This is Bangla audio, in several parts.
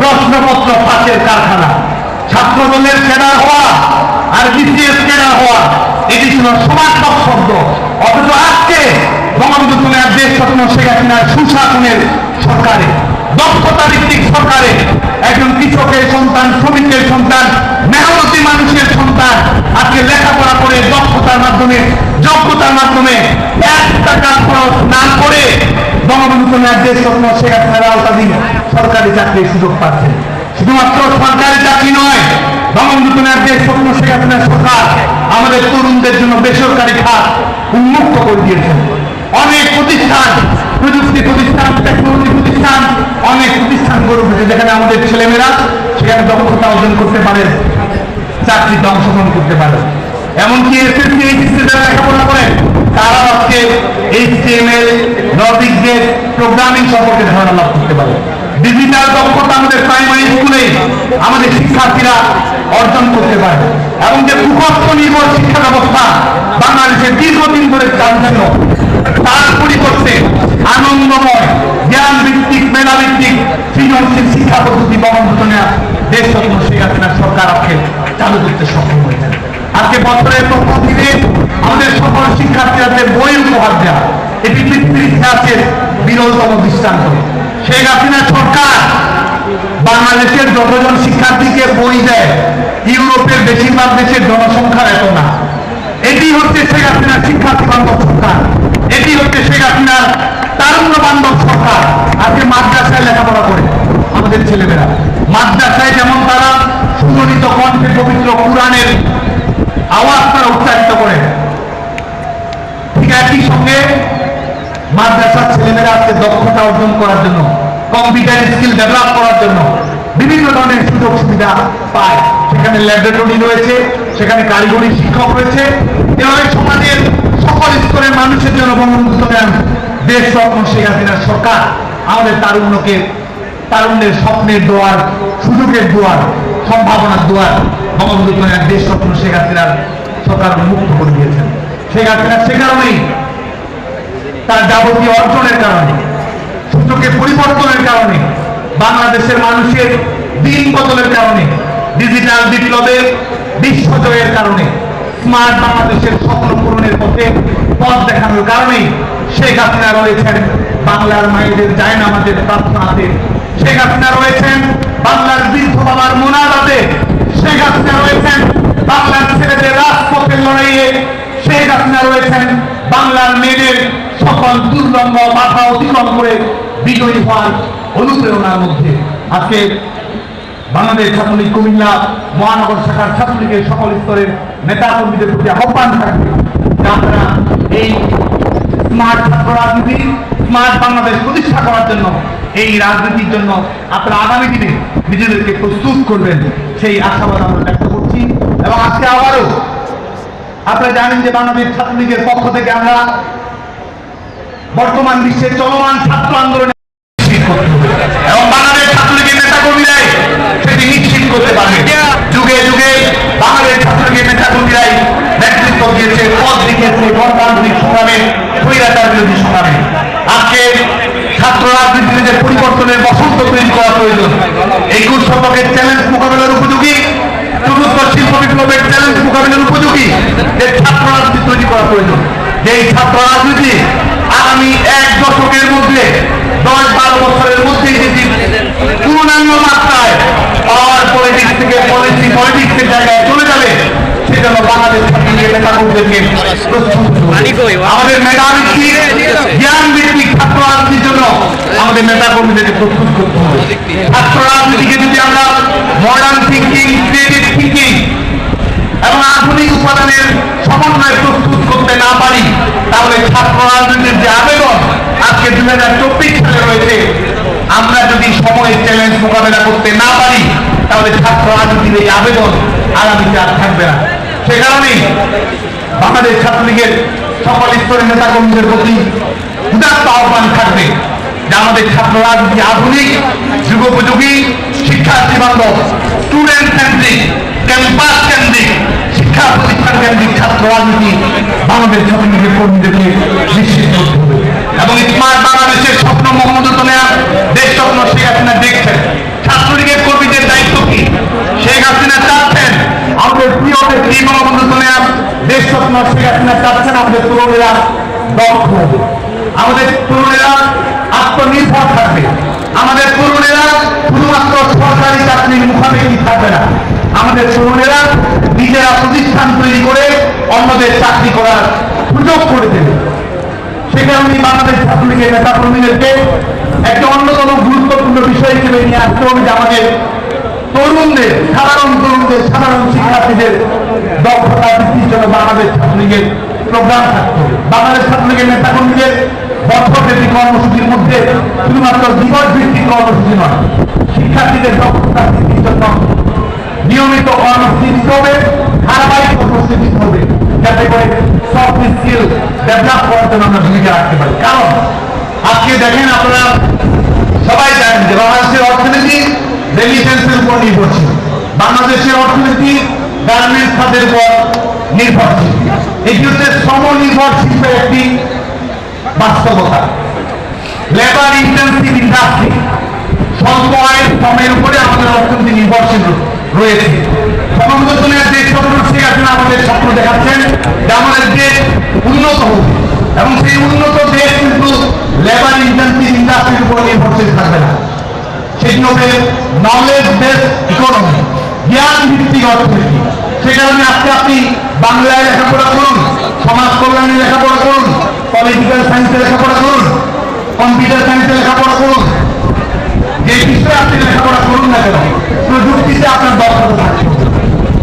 প্রশ্নপত্র ফাঁসের কারখানা। ছাত্র দলের ক্যাডার হওয়া আর বিসিএস ক্যাডার হওয়া, এটি ছিল সমার্থক শব্দ। অথচ আজকে বঙ্গবন্ধু দেশ স্বপ্ন শেখ হাসিনার সুশাসনের সরকারে দক্ষতা ভিত্তিক সরকারে। একজন কৃষকের সন্তান, শ্রমিকের সন্তান, মেহনতি মানুষের সন্তান, আজকে লেখাপড়া করে দক্ষতার মাধ্যমে, যোগ্যতার মাধ্যমে এক টাকা খরচ না করে বঙ্গবন্ধু কন্যার দেশ স্বপ্ন শেখ হাসিনার আওতাধীন সরকারি চাকরির সুযোগ পাচ্ছেন শুধুমাত্র সরকারি চাকরি নয় বঙ্গবন্ধু কন্যার দেশ স্বপ্ন শেখ হাসিনার সরকার। আমাদের তরুণদের জন্য বেসরকারি খাত উন্মুক্ত করে দিয়েছেন অনেক প্রতিষ্ঠান, প্রযুক্তি প্রতিষ্ঠান, টেকনোলজি প্রতিষ্ঠান, অনেক প্রতিষ্ঠান গড়ে উঠেছে। যেখানে আমাদের ছেলেমেয়েরা সেখানে দক্ষতা অর্জন করতে পারে, চাকরিতে অংশগ্রহণ করতে পারে। এমনকি এসএসসি এইচএসসি যারা তারা আজকে এইচটিএমএল লজিক প্রোগ্রামিং সম্পর্কে ধারণা লাভ করতে পারে। ডিজিটাল দক্ষতা আমাদের প্রাইমারি স্কুলে আমাদের শিক্ষার্থীরা অর্জন করতে পারে। এবং যে মুখস্থ নির্ভর শিক্ষা ব্যবস্থা বাংলাদেশে দীর্ঘদিন ধরে চালছিল তার পরিবর্তে আনন্দময় জ্ঞান ভিত্তিক মেধা ভিত্তিক সৃজনশীল শিক্ষা পদ্ধতি বঙ্গবন্ধু নেওয়া দেশ শেখ সরকার আজকে চালু করতে সক্ষম হয়েছে। আজকে বছরের প্রথম দিনে আমাদের সকল শিক্ষার্থীদের বই উপহার দেওয়া। এটি পৃথিবীর ইতিহাসের বিরলতম দৃষ্টান্ত। শেখ হাসিনা সরকার বাংলাদেশের যতজন শিক্ষার্থীকে বই দেয়, ইউরোপের বেশিরভাগ দেশের জনসংখ্যা এত না। এটি হচ্ছে শেখ হাসিনার শিক্ষার্থী বান্ধব সরকার। এটি হচ্ছে শেখ হাসিনার তারুণ্য বান্ধব সরকার। আজকে মাদ্রাসায় লেখাপড়া করে আমাদের ছেলেমেয়েরা। মাদ্রাসায় যেমন তারা সুগঠিত কণ্ঠে পবিত্র কোরআনের আওয়াজ তারা উচ্চারিত করে। ঠিক একই সঙ্গে মাদ্রাসার ছেলেমেয়েরা আজকে দক্ষতা অর্জন করার জন্য কম্পিউটার স্কিল ডেভেলপ করার জন্য বিভিন্ন ধরনের সুযোগ সুবিধা পায়। সেখানে ল্যাবরেটরি রয়েছে, সেখানে কারিগরি শিক্ষক রয়েছে। এভাবে সমাজের সকল স্তরের মানুষের জন্য বঙ্গবন্ধু দেশ স্বপ্ন শেখ হাসিনার সরকার আমাদের তারুণ্যকে, তারুণ্যের স্বপ্নের দোয়ার, সুযোগের দুয়ার। সম্ভাবনার দুয়ার বঙ্গবন্ধু কন্যার দেশ স্বপ্ন শেখ হাসিনার সরকার মুক্ত করে দিয়েছেন। শেখ হাসিনা সে কারণেই তার যাবতীয় অর্জনের কারণে সূচকের পরিবর্তনের কারণে, বাংলাদেশের মানুষের দিন বদলের কারণে ডিজিটাল বিপ্লবের বিশ্বজয়ের কারণে স্মার্ট বাংলাদেশের স্বপ্ন পূরণের পথে পথ দেখানোর কারণেই শেখ হাসিনা রয়েছেন বাংলার মায়েদের জায়নামাজের প্রার্থনাতে। শেখ হাসিনা রয়েছেন বাংলার বৃদ্ধ বাবার মোনাজাতে শেখ হাসিনা রয়েছেন বাংলার ছেলেদের রাজপথের লড়াইয়ে শেখ হাসিনা রয়েছেন বাংলার মেয়েদের সকল দুর্লঙ্গ বাধা অতিক্রম করে বিজয়ী হওয়ার অনুপ্রেরণার মধ্যে। আজকে বাংলাদেশ ছাত্রলীগ কুমিল্লা মহানগর শাখার ছাত্রলীগের সকল স্তরের নেতা কর্মীদের প্রতি আহ্বান থাকবে আপনারা এই স্মার্ট ছাত্র রাজনীতি, স্মার্ট বাংলাদেশ প্রতিষ্ঠা করার জন্য, এই রাজনীতির জন্য আপনারা আগামী দিনে নিজেদেরকে প্রস্তুত করবেন। সেই আশাবাদ আমরা ব্যক্ত করছি এবং আজকে আবারও আপনারা জানেন যে বাংলাদেশ ছাত্রলীগের পক্ষ থেকে আমরা বর্তমান বিশ্বের চলমান ছাত্র আন্দোলনে পরিবর্তনের বসন্ত তৈরি করা প্রয়োজন একুশ শতকের চ্যালেঞ্জ মোকাবেলার উপযোগী, চতুর্থ শিল্প বিপ্লবের চ্যালেঞ্জ মোকাবিলার উপযোগী যে ছাত্র রাজনীতি তৈরি করা প্রয়োজন যে এই ছাত্র রাজনীতি আগামী এক দশকের মধ্যে দশ বারো বছরের মধ্যে যদি পূর্ণাঙ্গ মাত্রায় পাওয়ার পলিটিক্স থেকে পলিসি পলিটিক্সের জায়গায় চলে যাবে সেজন্য বাংলাদেশ ছাত্রলীগের নেতা কর্মীদেরকে প্রস্তুত আমাদের মেধাভিত্তিক জ্ঞান ভিত্তিক ছাত্র রাজনীতির জন্য আমাদের নেতা কর্মীদেরকে প্রস্তুত করতে হবে। ছাত্র রাজনীতিকে যদি আমরা মডার্ন আধুনিক উপাদানের সমন্বয় প্রস্তুত করতে না পারি, তাহলে ছাত্র রাজনীতির যে আবেদন আজকে দুই হাজার চব্বিশ সালে রয়েছে, আমরা যদি সময়ের চ্যালেঞ্জ মোকাবেলা করতে না পারি, তাহলে ছাত্র রাজনীতির এই আবেদন আগামীতে আর থাকবে না। সে কারণেই বাংলাদেশ ছাত্রলীগের সকল স্তরের নেতা কর্মীদের প্রতি উদাত্ত আহ্বান থাকবে যে আমাদের ছাত্র রাজনীতি আধুনিক, যুগোপযোগী, শিক্ষার্থী বান্ধব স্টুডেন্ট কেন্দ্রিক ক্যাম্পাস কেন্দ্রিক শিক্ষা প্রতিষ্ঠান কেন্দ্রিক রাজনীতি বাংলাদেশ জাতিনীতি কর্মীদেরকে নিশ্চিত করতে হবে। এবং স্মার্ট বাংলাদেশের স্বপ্ন মোহাম্মদ নেওয়া দেশ স্বপ্ন শেখ হাসিনা দেখছেন। ছাত্রলীগের কর্মীদের দায়িত্ব কি? শেখ হাসিনা চাচ্ছেন, আমাদের প্রিয় ব্যক্তি বঙ্গবন্ধু নেওয়া দেশ স্বপ্ন শেখ হাসিনা চাচ্ছেন, আমাদের তরুণেরা দক্ষ হবে। আমাদের তরুণেরা আত্মনির্ভর থাকবে। আমাদের তরুণেরা শুধুমাত্র সরকারি চাকরির মুখাপেক্ষি থাকবে না। আমাদের তরুণেরা নিজেরা অন্যদের চাকরি করার সুযোগ করে দেবে। সে কারণে বাংলাদেশ ছাত্রলীগের নেতা কর্মীদেরকে একটা অন্যতম গুরুত্বপূর্ণ বিষয় হিসেবে নিয়ে আসতে হবে যে আমাদের তরুণদের, সাধারণ তরুণদের, সাধারণ শিক্ষার্থীদের দক্ষতা বৃদ্ধির জন্য বাংলাদেশ ছাত্রলীগের প্রোগ্রাম থাকতে হবে। বাংলাদেশ ছাত্রলীগের নেতা কর্মীদের বছরব্যাপী কর্মসূচির মধ্যে শুধুমাত্র দিবস ভিত্তিক কর্মসূচি নয়, শিক্ষার্থীদের দক্ষতা বৃদ্ধির জন্য নিয়মিত কর্মসূচি দিতে হবে, ধারাবাহিক কর্মসূচি দিতে হবে। যাতে করে সফট স্কিল ডেভেলপ করার জন্য আমরা ভূমিকা রাখতে পারি। কারণ, আজকে দেখেন আপনারা সবাই জানেন যে বাংলাদেশের অর্থনীতি রেমিটেন্সের উপর নির্ভরশীল। বাংলাদেশের অর্থনীতি গার্মেন্টস খাতের উপর নির্ভরশীল। এটি হচ্ছে শ্রম নির্ভর শিল্পের একটি বাস্তবতা। লেবার ইন্টেন্সিভ ইন্ডাস্ট্রি স্বল্প শ্রমের উপরে আমাদের অর্থনীতি নির্ভরশীল রয়েছে। সমগ্র স্বপ্ন দেখাচ্ছেন যে আমাদের দেশ উন্নত হবে এবং সেই উন্নত দেশ কিন্তু লেবার ইন্টেন্সিভ ইন্ডাস্ট্রির উপর নির্ভরশীল থাকবে না। সেটি হবে নলেজ বেস ইকোনমি জ্ঞান ভিত্তিক অর্থনীতি, সে কারণে আজকে আপনি বাংলায় লেখাপড়া করুন, সমাজ কল্যাণে লেখাপড়া করুন পলিটিক্যাল সায়েন্সে লেখাপড়া করুন কম্পিউটার সায়েন্সে লেখাপড়া করুন, যে বিষয়ে আপনি লেখাপড়া করুন না কেন প্রযুক্তিতে আপনার দক্ষতা থাকতে হবে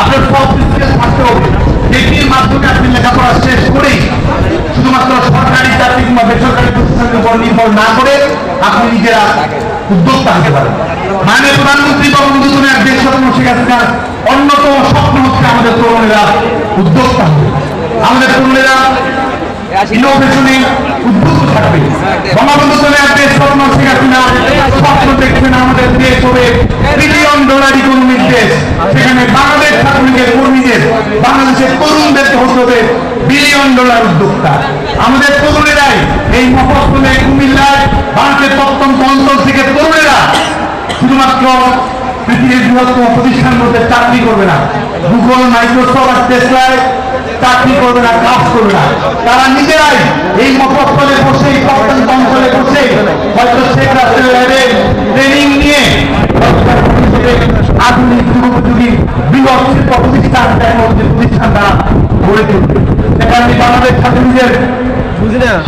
আপনার সফট স্কিল থাকতে হবে। যেটির মাধ্যমে আপনি লেখাপড়া শেষ করেই শুধুমাত্র সরকারি চাকরি কিংবা বেসরকারি প্রতিষ্ঠানের উপর নির্ভর না করে আপনি নিজেরা উদ্যোক্তা হতে পারেন। মাননীয় প্রধানমন্ত্রী বঙ্গবন্ধু দুনিয়ার দেশ স্বপ্ন শেখ অন্যতম স্বপ্ন হচ্ছে আমাদের তরুণেরা উদ্যোক্তা হবে আমাদের তরুণেরা ইনোভেশনে উদ্বুদ্ধ থাকবে। বঙ্গবন্ধু দুনিয়ার দেশ স্বপ্ন শেখ হাসিনা স্বপ্ন দেখছেন আমাদের দেশ হবে। ট্রিলিয়ন ডলার ইকোনমিক দেশ সেখানে বাংলাদেশ ছাত্রলীগের কর্মীদের, বাংলাদেশের তরুণদেরকে হতে বিলিয়ন ডলার উদ্যোক্তা। আমাদের তরুণেরাই এই মফসলে কুমিল্লায় ভারতের প্রত্যন্ত অঞ্চল থেকে তরুণেরা শুধুমাত্র পৃথিবীর বৃহত্তম প্রতিষ্ঠানগুলোতে চাকরি করবে না। গুগল মাইক্রোসফট আর টেসলায় চাকরি করবে না, কাজ করবে না। তারা নিজেরাই এই মফসলে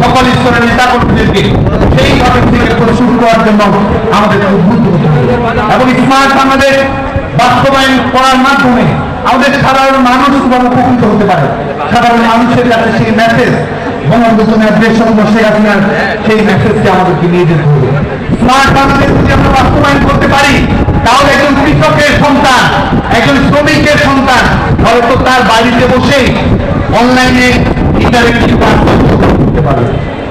সকল স্তরের নেতা কর্মীদেরকে সেই সেইভাবে থেকে শুরু করার জন্য আমাদের উদ্বুদ্ধ হতে হবে। এবং স্মার্ট বাংলাদেশ বাস্তবায়ন করার মাধ্যমে আমাদের সাধারণ মানুষ কীভাবে উপকৃত হতে পারে। সাধারণ মানুষের কাছে সেই মেসেজ বঙ্গবন্ধু দেশ শেখ হাসিনার সেই মেসেজকে আমাদেরকে নিয়ে যেতে হবে। স্মার্ট বাংলাদেশ যদি আমরা বাস্তবায়ন করতে পারি তাহলে একজন কৃষকের সন্তান, একজন শ্রমিকের সন্তান হয়তো তার বাড়িতে বসেই অনলাইনে ইন্টারেক্টিভ কাজ করতে পারবে।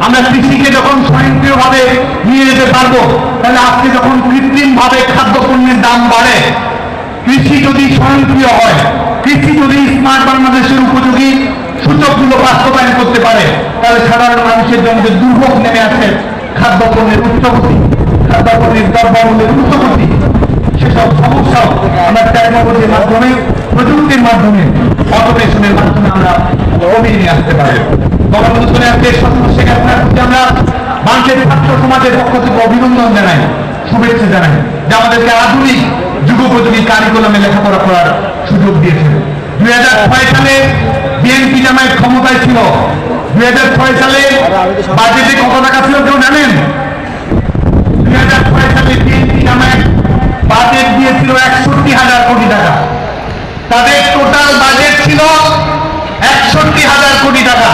আমরা কৃষিকে যখন স্বয়ংক্রিয়ভাবে নিয়ে যেতে পারব, তাহলে আজকে যখন কৃত্রিম ভাবে খাদ্য পণ্যের দাম বাড়ে, কৃষি যদি স্বয়ংক্রিয় হয়, কৃষি যদি স্মার্ট বাংলাদেশের উপযোগী সূচকগুলো বাস্তবায়ন করতে পারে, তাহলে সাধারণ মানুষের জন্য দুর্ভোগ নেমে আসে খাদ্য পণ্যের উচ্চগতি খাদ্য পণ্যের দ্রব্যমূল্যের উচ্চগতি। সেসব সমস্যাও আমরা টেকনোলজির মাধ্যমে, প্রযুক্তির মাধ্যমে অটোমেশনের মাধ্যমে আমরা কমিয়ে নিয়ে আসতে পারি। বঙ্গবন্ধু সোনিয়ার দেশ স্বপ্ন শেখ প্রতি আমরা বাংলাদেশ ছাত্র সমাজের পক্ষ থেকে অভিনন্দন জানাই, শুভেচ্ছা জানাই, যে আমাদেরকে আধুনিক যুগোপযোগী কারিকুলামে লেখাপড়া করার সুযোগ দিয়েছেন। দুই হাজার ছয় সালে বিএনপি জামায়াত ক্ষমতায় ছিল। দুই হাজার ছয় সালে বাজেটে কত টাকা ছিল কেউ জানেন? দুই হাজার ছয় সালে বিএনপি জামায়াত বাজেট দিয়েছিল একষট্টি হাজার কোটি টাকা। তাদের টোটাল বাজেট ছিল একষট্টি হাজার কোটি টাকা।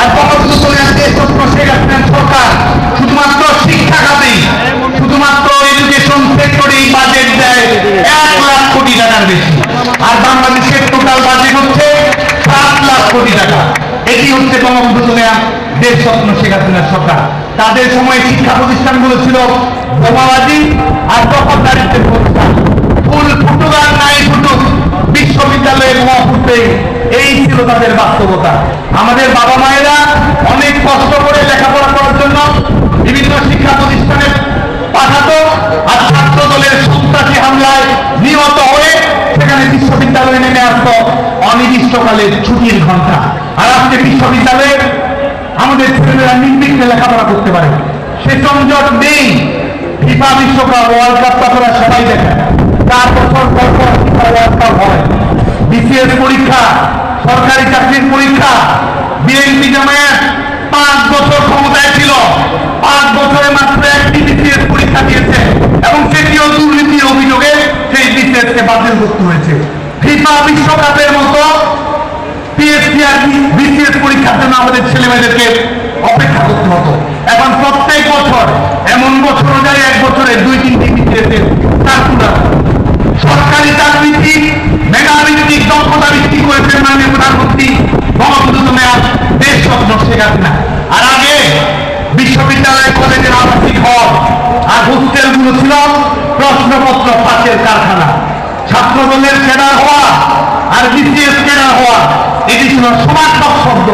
আর বঙ্গবন্ধু সোনিয়ার দেশ স্বপ্ন শেখ হাসিনার সরকার। শুধুমাত্র শিক্ষা খাতেই, শুধুমাত্র এডুকেশন সেক্টরেই বাজেট দেয় এক লাখ কোটি টাকার বেশি। আর বাংলাদেশের টোটাল বাজেট হচ্ছে সাত লাখ কোটি টাকা। এটি হচ্ছে বঙ্গবন্ধু সোনিয়া দেশ স্বপ্ন শেখ হাসিনার সরকার। তাদের সময় শিক্ষা প্রতিষ্ঠানগুলো ছিল বোমাবাজি আর দখলদারিত্বের প্রতিষ্ঠান ফুল ফুটুক আর নাই ফুটুক বিশ্ববিদ্যালয়ে বোমা ফুটবে এই ছিল তাদের বাস্তবতা আমাদের বাবা মায়েরা অনেক কষ্ট করে লেখাপড়া করার জন্য বিভিন্ন শিক্ষা প্রতিষ্ঠানে পাঠাতো আর ছাত্র দলের সন্ত্রাসী হামলায় নিহত হয়ে সেখানে বিশ্ববিদ্যালয়ে নেমে আসতো অনির্দিষ্টকালের ছুটির ঘণ্টা আর আজকে বিশ্ববিদ্যালয়ে আমাদের ছেলেমেয়েরা নির্বিঘ্নে লেখাপড়া করতে পারে। সে সংযোগ নেই। ফিফা বিশ্বকাপ ওয়ার্ল্ড কাপ আপনারা সবাই দেখেন চার বছর পর পর ফিফা ওয়ার্ল্ড কাপ হয়। বিসিএস পরীক্ষা সরকারি চাকরির পরীক্ষা বিএনপি জামায়াত পাঁচ বছর ক্ষমতায় ছিল। পাঁচ বছরে মাত্র একটি বিসিএস পরীক্ষা দিয়েছে এবং সেটিও দুর্নীতির অভিযোগে সেই বিসিএস কে বাতিল করতে হয়েছে। ফিফা বিশ্বকাপের মতো পিএসসি আর বিসিএস পরীক্ষার জন্য আমাদের ছেলেমেয়েদেরকে অপেক্ষা করতে হতো। এখন প্রত্যেক বছর, এমন বছর অনুযায়ী এক বছরে দুই তিনটি বিসিএস এর সরকারি চাকরিটি শুরু ছিল প্রশ্নপত্র ফাঁসের কারখানা। ছাত্রদলের কেনার হওয়া আর বিসিএস কেনার হওয়া, এটি ছিল সমার্থক শব্দ।